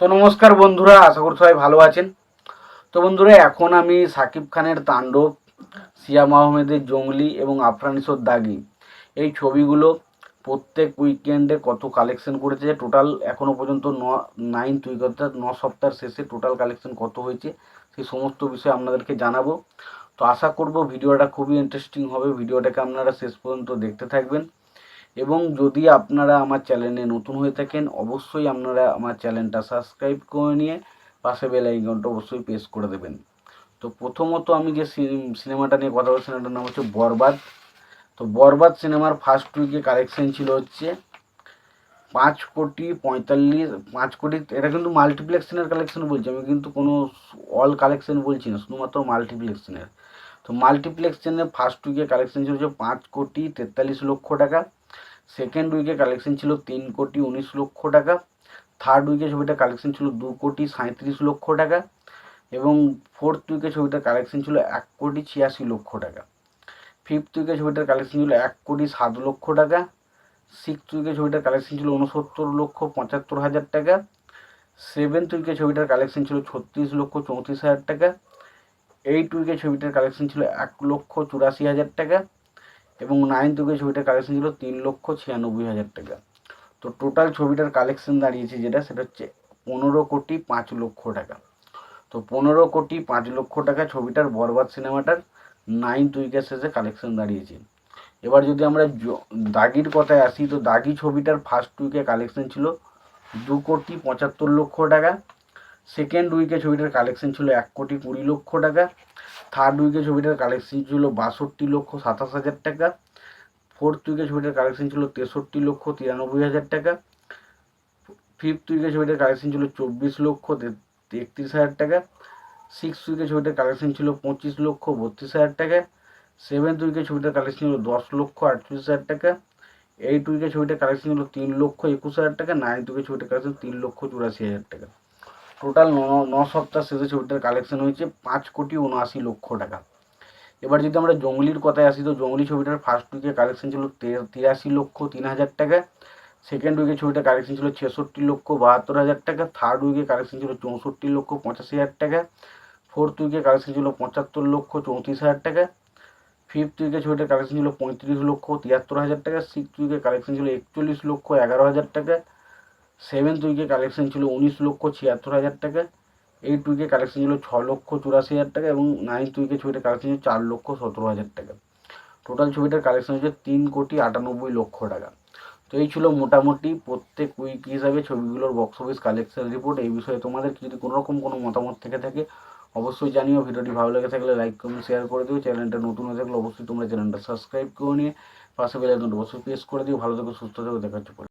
তো নমস্কার বন্ধুরা, আশা করি সবাই ভালো আছেন। তো বন্ধুরা, এখন আমি সাকিব খানের তাণ্ডব, সিয়াম আহমেদের জঙ্গলি এবং আফরানিসোর দাগি। এই ছবিগুলো প্রত্যেক উইকেন্ডে কত কালেকশন করেছে টোটাল এখনও পর্যন্ত ন নাইন্থ উইক অর্থাৎ ন সপ্তাহের শেষে টোটাল কালেকশন কত হয়েছে সেই সমস্ত বিষয়ে আপনাদেরকে জানাব। তো আশা করব, ভিডিওটা খুবই ইন্টারেস্টিং হবে, ভিডিওটাকে আপনারা শেষ পর্যন্ত দেখতে থাকবেন। এবং যদি আপনারা আমার চ্যানেলে নতুন হয়ে থাকেন, অবশ্যই আপনারা আমার চ্যানেলটা সাবস্ক্রাইব করে নিয়ে পাশে বেল আইকনটা অবশ্যই প্রেস করে দেবেন। তো প্রথমত আমি যে সিনেমাটা নিয়ে কথা বলছি সিনেমাটার নাম হচ্ছে বরবাদ। তো বরবাদ সিনেমার ফার্স্ট উইকে কালেকশন ছিল হচ্ছে পাঁচ কোটি পঁয়তাল্লিশ, পাঁচ কোটি, এটা কিন্তু মাল্টিপ্লেক্সনের কালেকশন বলছি আমি, কিন্তু কোনো অল কালেকশন বলছি না, শুধুমাত্র মাল্টিপ্লেক্সনের তো মাল্টিপ্লেক্সনের ফার্স্ট উইকে কালেকশন ছিল হচ্ছে পাঁচ কোটি তেতাল্লিশ লক্ষ টাকা। সেকেন্ড উইকে কালেকশন ছিল তিন কোটি উনিশ লক্ষ টাকা। থার্ড উইকে ছবিটা কালেকশন ছিল দু কোটি সাঁত্রিশ লক্ষ টাকা। এবং ফোর্থ উইকে ছবিটার কালেকশন ছিল এক কোটি ছিয়াশি লক্ষ টাকা। ফিফথ উইকে ছবিটার কালেকশন ছিল এক কোটি সাত লক্ষ টাকা। সিক্সথ উইকে ছবিটার কালেকশন ছিল উনসত্তর লক্ষ পঁচাত্তর হাজার টাকা। সেভেন্থ উইকে ছবিটার কালেকশন ছিল ছত্রিশ লক্ষ চৌত্রিশ হাজার টাকা। এইট উইকে ছবিটার কালেকশন ছিল এক লক্ষ চুরাশি হাজার টাকা। এবং নাইন উইকে ছবিটার কালেকশন ছিল তিন লক্ষ ছিয়ানব্বই হাজার টাকা। তো টোটাল ছবিটার কালেকশন দাঁড়িয়েছে যেটা, সেটা হচ্ছে পনেরো কোটি পাঁচ লক্ষ টাকা। তো পনেরো কোটি পাঁচ লক্ষ টাকা ছবিটার বরবাদ সিনেমাটার নাইন্থ উইকের শেষে কালেকশন দাঁড়িয়েছে। এবার যদি আমরা দাগির কথায় আসি, তো দাগি ছবিটার ফার্স্ট উইকে কালেকশন ছিল দু কোটি পঁচাত্তর লক্ষ টাকা। সেকেন্ড উইকে ছবিটার কালেকশন ছিল এক কোটি কুড়ি লক্ষ টাকা। থার্ড উইকে ছবিটার কালেকশন ছিল বাষট্টি লক্ষ সাতাশ হাজার টাকা। ফোর্থ উইকে ছবিটার কালেকশন ছিল তেষট্টি লক্ষ তিরানব্বই হাজার টাকা। ফিফথ উইকে ছবিটার কালেকশন ছিল চব্বিশ লক্ষ তেত্রিশ হাজার টাকা। সিক্স উইকে ছবিটার কালেকশন ছিল পঁচিশ লক্ষ বত্রিশ হাজার টাকা। সেভেন্থ উইকে ছবিটার কালেকশন ছিল দশ লক্ষ আটত্রিশ হাজার টাকা। এইট উইকে ছবিটার কালেকশন ছিল তিন লক্ষ একুশ হাজার টাকা। নাইন্থ উইকে ছবিটার কালেকশন তিন লক্ষ চুরাশি হাজার টাকা। টোটাল ন সপ্তাহ শেষে ছবিটার কালেকশন হয়েছে পাঁচ কোটি উনআশি লক্ষ টাকা। এবার যদি আমরা জঙ্গলির কথায় আসি, তো জঙ্গলি ছবিটার ফার্স্ট উইকে কালেকশন ছিল তিরাশি লক্ষ তিন হাজার টাকা সেকেন্ড উইকে ছবিটার কালেকশন ছিল ছেষট্টি লক্ষ বাহাত্তর হাজার টাকা থার্ড উইকে কালেকশন ছিল চৌষট্টি লক্ষ পঁচাশি হাজার টাকা ফোর্থ উইকে কালেকশন ছিল পঁচাত্তর লক্ষ চৌত্রিশ হাজার টাকা ফিফথ উইকে ছবিটার কালেকশন ছিল পঁয়ত্রিশ লক্ষ তিয়াত্তর হাজার টাকা সিক্সথ উইকে কালেকশন ছিল একচল্লিশ লক্ষ এগারো হাজার টাকা সেভেন্থ উইকে কালেকশন ছিল উনিশ লক্ষ ছিয়াত্তর হাজার টাকা এইট উইকে কালেকশন ছিল ছ লক্ষ চুরাশি হাজার টাকা এবং নাইন্থ উইকে ছবিটার কালেকশন ছিল চার লক্ষ সতেরো হাজার টাকা। টোটাল ছবিটার কালেকশন হচ্ছে তিন কোটি আটানব্বই লক্ষ টাকা। তো এই ছিল মোটামুটি প্রত্যেক উইক হিসাবে ছবিগুলোর বক্স অফিস কালেকশন রিপোর্ট এই বিষয়ে তোমাদের যদি কোনো রকম কোনো মতামত থেকে থাকে, অবশ্যই জানিও। ভিডিওটি ভালো লেগে থাকলে লাইক কমেন্ট শেয়ার করে দিও। চ্যানেলটা নতুন হয়ে থাকলে অবশ্যই তোমরা চ্যানেলটা সাবস্ক্রাইব করে নিয়ে পাশে বেল আইকনটা অবশ্যই প্রেস করে দিও। ভালো থেকো, সুস্থ থেকো, দেখা হচ্ছে পরে।